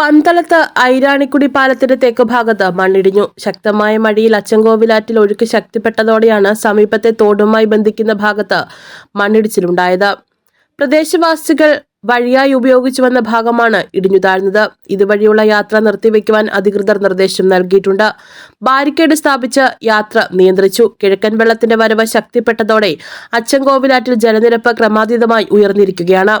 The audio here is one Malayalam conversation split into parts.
പന്തളത്ത് ഐരാണിക്കുടി പാലത്തിന്റെ തെക്ക് ഭാഗത്ത് മണ്ണിടിഞ്ഞു. ശക്തമായ മഴയിൽ അച്ചൻകോവിലാറ്റിൽ ഒഴുക്ക് ശക്തിപ്പെട്ടതോടെയാണ് സമീപത്തെ തോടുമായി ബന്ധിക്കുന്ന ഭാഗത്ത് മണ്ണിടിച്ചിലുണ്ടായത്. പ്രദേശവാസികൾ വഴിയായി ഉപയോഗിച്ചു വന്ന ഭാഗമാണ് ഇടിഞ്ഞു താഴ്ന്നത് ഇതുവഴിയുള്ള യാത്ര നിർത്തിവെക്കുവാൻ അധികൃതർ നിർദ്ദേശം നൽകിയിട്ടുണ്ട്. ബാരിക്കേഡ് സ്ഥാപിച്ച് യാത്ര നിയന്ത്രിച്ചു. കിഴക്കൻ വെള്ളത്തിന്റെ വരവ് ശക്തിപ്പെട്ടതോടെ അച്ചൻകോവിലാറ്റിൽ ജലനിരപ്പ് ക്രമാതീതമായി ഉയർന്നിരിക്കുകയാണ്.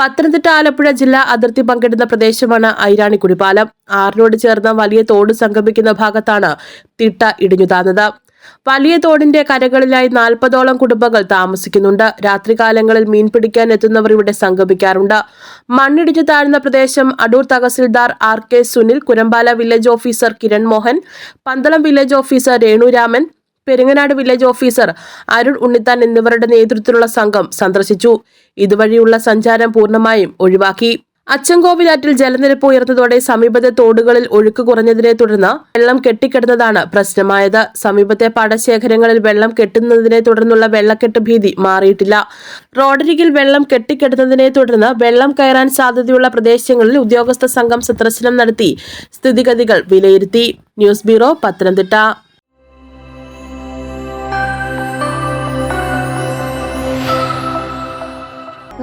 പത്തനംതിട്ട ആലപ്പുഴ ജില്ലാ അതിർത്തി പങ്കിടുന്ന പ്രദേശമാണ് ഐരാണിക്കുടി പാലം ആറിനോട് ചേർന്ന വലിയ തോട് സംഗമിക്കുന്ന ഭാഗത്താണ് തിട്ട ഇടിഞ്ഞു താന്നത്. വലിയ തോടിന്റെ കരകളിലായി നാൽപ്പതോളം കുടുംബങ്ങൾ താമസിക്കുന്നുണ്ട്. രാത്രികാലങ്ങളിൽ മീൻ പിടിക്കാൻ എത്തുന്നവർ ഇവിടെ സംഗമിക്കാറുണ്ട്. മണ്ണിടിഞ്ഞു താഴ്ന്ന പ്രദേശം Adoor tahsildar R K Sunil Kurampala village officer Kiran Mohan Pandalam village officer Renuraman Peringanadu village officer Arun Unnithan എന്നിവരുടെ നേതൃത്വത്തിലുള്ള സംഘം സന്ദർശിച്ചു. ഇതുവഴിയുള്ള സഞ്ചാരം പൂർണമായും ഒഴിവാക്കി. അച്ചൻകോവിലാറ്റിൽ ജലനിരപ്പ് ഉയർന്നതോടെ സമീപത്തെ തോടുകളിൽ ഒഴുക്ക് കുറഞ്ഞതിനെ തുടർന്ന് വെള്ളം കെട്ടിക്കിടന്നതാണ് പ്രശ്നമായത്. സമീപത്തെ പാടശേഖരങ്ങളിൽ വെള്ളം കെട്ടുന്നതിനെ തുടർന്നുള്ള വെള്ളക്കെട്ട് ഭീതി മാറിയിട്ടില്ല. റോഡരികിൽ വെള്ളം കെട്ടിക്കിടന്നതിനെ തുടർന്ന് വെള്ളം കയറാൻ സാധ്യതയുള്ള പ്രദേശങ്ങളിൽ ഉദ്യോഗസ്ഥ സംഘം സന്ദർശനം നടത്തി സ്ഥിതിഗതികൾ വിലയിരുത്തി. News bureau Pathanamthitta.